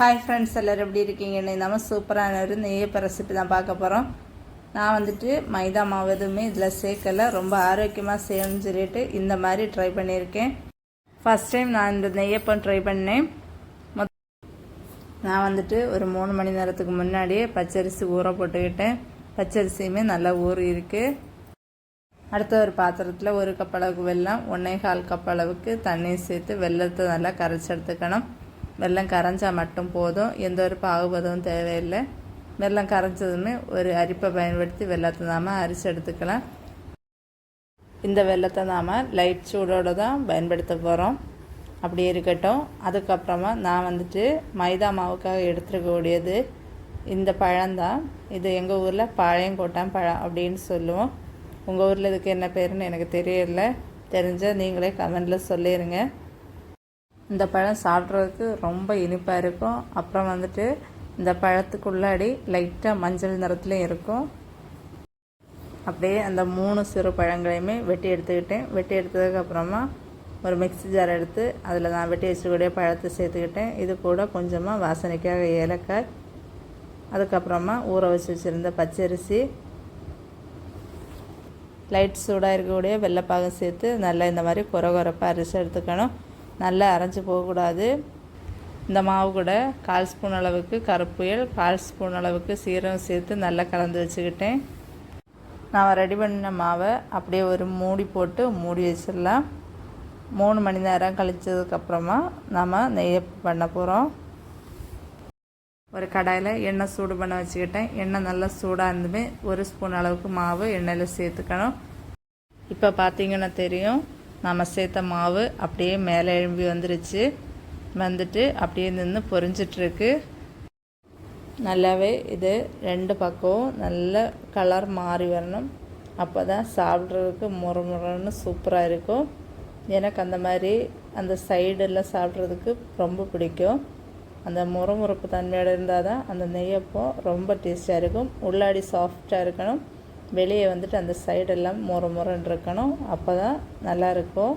Hi friends எல்லோரும் எப்படி இருக்கீங்க? இன்னைக்கு நம்ம சூப்பரான ஒரு நெய்யப்ப ரெசிபி தான் பார்க்க போகிறோம் நான் வந்துட்டு மைதா மாவு எதுவுமே இதில் சேர்க்கலை. ரொம்ப ஆரோக்கியமாக செய்யணும்னு சொல்லிட்டு இந்த மாதிரி ட்ரை பண்ணியிருக்கேன். ஃபஸ்ட் டைம் நான் இந்த நெய்யப்பம் ட்ரை பண்ணேன். மொத் நான் வந்துட்டு ஒரு மூணு மணி நேரத்துக்கு முன்னாடியே பச்சரிசி ஊற போட்டுக்கிட்டேன். பச்சரிசியுமே நல்லா ஊறி இருக்குது அடுத்த ஒரு பாத்திரத்தில் ஒரு கப் அளவுக்கு வெல்லம் ஒன்றே கால் கப் அளவுக்கு தண்ணி சேர்த்து வெள்ளத்தை நல்லா கரைச்சி எடுத்துக்கணும். வெள்ளம் கரைஞ்சால் மட்டும் போதும். எந்த ஒரு பாகுபதமும் தேவையில்லை. வெள்ளம் கரைஞ்சதுமே ஒரு அரிப்பை பயன்படுத்தி வெள்ளத்தை நாம் அரிசி எடுத்துக்கலாம். இந்த வெள்ளத்தை நாம் லைட் சூடோடு தான் பயன்படுத்த போகிறோம் அப்படி இருக்கட்டும். அதுக்கப்புறமா நான் வந்துட்டு மைதா மாவுக்காக எடுத்துருக்கக்கூடியது. இந்த பழம்தான் இது எங்கள் ஊரில் பாளையங்கோட்டான் பழம் அப்படின்னு சொல்லுவோம். உங்கள் ஊரில் இதுக்கு என்ன பேருன்னு எனக்கு தெரியல. தெரிஞ்சால் நீங்களே கமெண்டில் சொல்லிடுங்க இந்த பழம் சாப்பிட்றதுக்கு ரொம்ப இனிப்பாக இருக்கும். அப்புறம் வந்துட்டு இந்த பழத்துக்குள்ளாடி லைட்டாக மஞ்சள் நிறத்துலையும் இருக்கும். அப்படியே அந்த மூணு சிறு பழங்களையுமே வெட்டி எடுத்துக்கிட்டேன். வெட்டி எடுத்ததுக்கப்புறமா ஒரு மிக்ஸி ஜார் எடுத்து அதில் நான் வெட்டி வச்சுக்கூடிய பழத்தை சேர்த்துக்கிட்டேன். இது கூட கொஞ்சமாக வாசனைக்காக ஏலக்காய் அதுக்கப்புறமா ஊற வச்சு வச்சுருந்த பச்சரிசி லைட் சூடாக இருக்கக்கூடிய வெள்ளைப்பாகம் சேர்த்து நல்லா இந்த மாதிரி குறை குறைப்பாக அரிசி எடுத்துக்கணும். நல்லா அரைஞ்சி போகக்கூடாது. இந்த மாவு கூட கால் ஸ்பூன் அளவுக்கு கருப்புயல் கால் ஸ்பூன் அளவுக்கு சீரகம் சேர்த்து நல்லா கலந்து வச்சுக்கிட்டேன். நான் ரெடி பண்ண மாவை அப்படியே ஒரு மூடி போட்டு மூடி வச்சிடலாம். மூணு மணி நேரம் கழிச்சதுக்கப்புறமா நம்ம நெய் பண்ண போகிறோம் ஒரு கடாயில் எண்ணெய் சூடு பண்ண வச்சுக்கிட்டேன். எண்ணெய் நல்லா சூடாக இருந்துமே ஒரு ஸ்பூன் அளவுக்கு மாவு எண்ணெயில் சேர்த்துக்கணும். இப்போ பார்த்தீங்கன்னா தெரியும். நம்ம சேர்த்த மாவு அப்படியே மேலே எழும்பி வந்துருச்சு. வந்துட்டு அப்படியே நின்று பொறிஞ்சிட்ருக்கு நல்லாவே இது ரெண்டு பக்கமும் நல்ல கலர் மாறி வரணும். அப்போ தான் சாப்பிட்றதுக்கு முறமுறன்னு சூப்பராக இருக்கும். எனக்கு அந்த மாதிரி அந்த சைடெல்லாம் சாப்பிட்றதுக்கு ரொம்ப பிடிக்கும். அந்த முறமுறுப்பு தன்மையோடு இருந்தால் தான் அந்த நெய்யப்பம் ரொம்ப டேஸ்ட்டாக இருக்கும். உள்ளாடி சாஃப்டாக இருக்கணும். வெளியே வந்துட்டு அந்த சைடெல்லாம் முறை முறன்னு இருக்கணும். அப்போ தான் நல்லாயிருக்கும்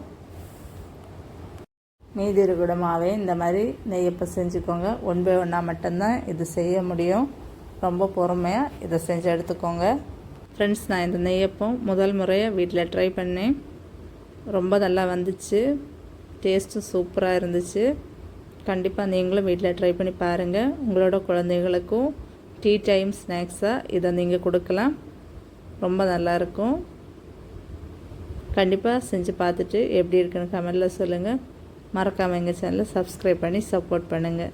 மீதி இருக்கிற மாவே இந்த மாதிரி நெய்யப்போ செஞ்சுக்கோங்க. ஒன் பை ஒன்னாக மட்டும்தான் இது செய்ய முடியும். ரொம்ப பொறுமையாக இதை செஞ்சு எடுத்துக்கோங்க. ஃப்ரெண்ட்ஸ் நான் இந்த நெய்யப்பம் முதல் முறையாக வீட்டில் ட்ரை பண்ணேன். ரொம்ப நல்லா வந்துச்சு. டேஸ்ட்டும் சூப்பராக இருந்துச்சு. கண்டிப்பாக நீங்களும் வீட்டில் ட்ரை பண்ணி பாருங்கள் உங்களோட குழந்தைகளுக்கும் டீ டைம் ஸ்நாக்ஸாக இதை நீங்கள் கொடுக்கலாம். ரொம்ப நல்லாயிருக்கும். கண்டிப்பாக செஞ்சு பார்த்துட்டு எப்படி இருக்குன்னு கமெண்டில் சொல்லுங்கள் மறக்காமல் எங்கள் சேனலை சப்ஸ்கிரைப் பண்ணி சப்போர்ட் பண்ணுங்கள்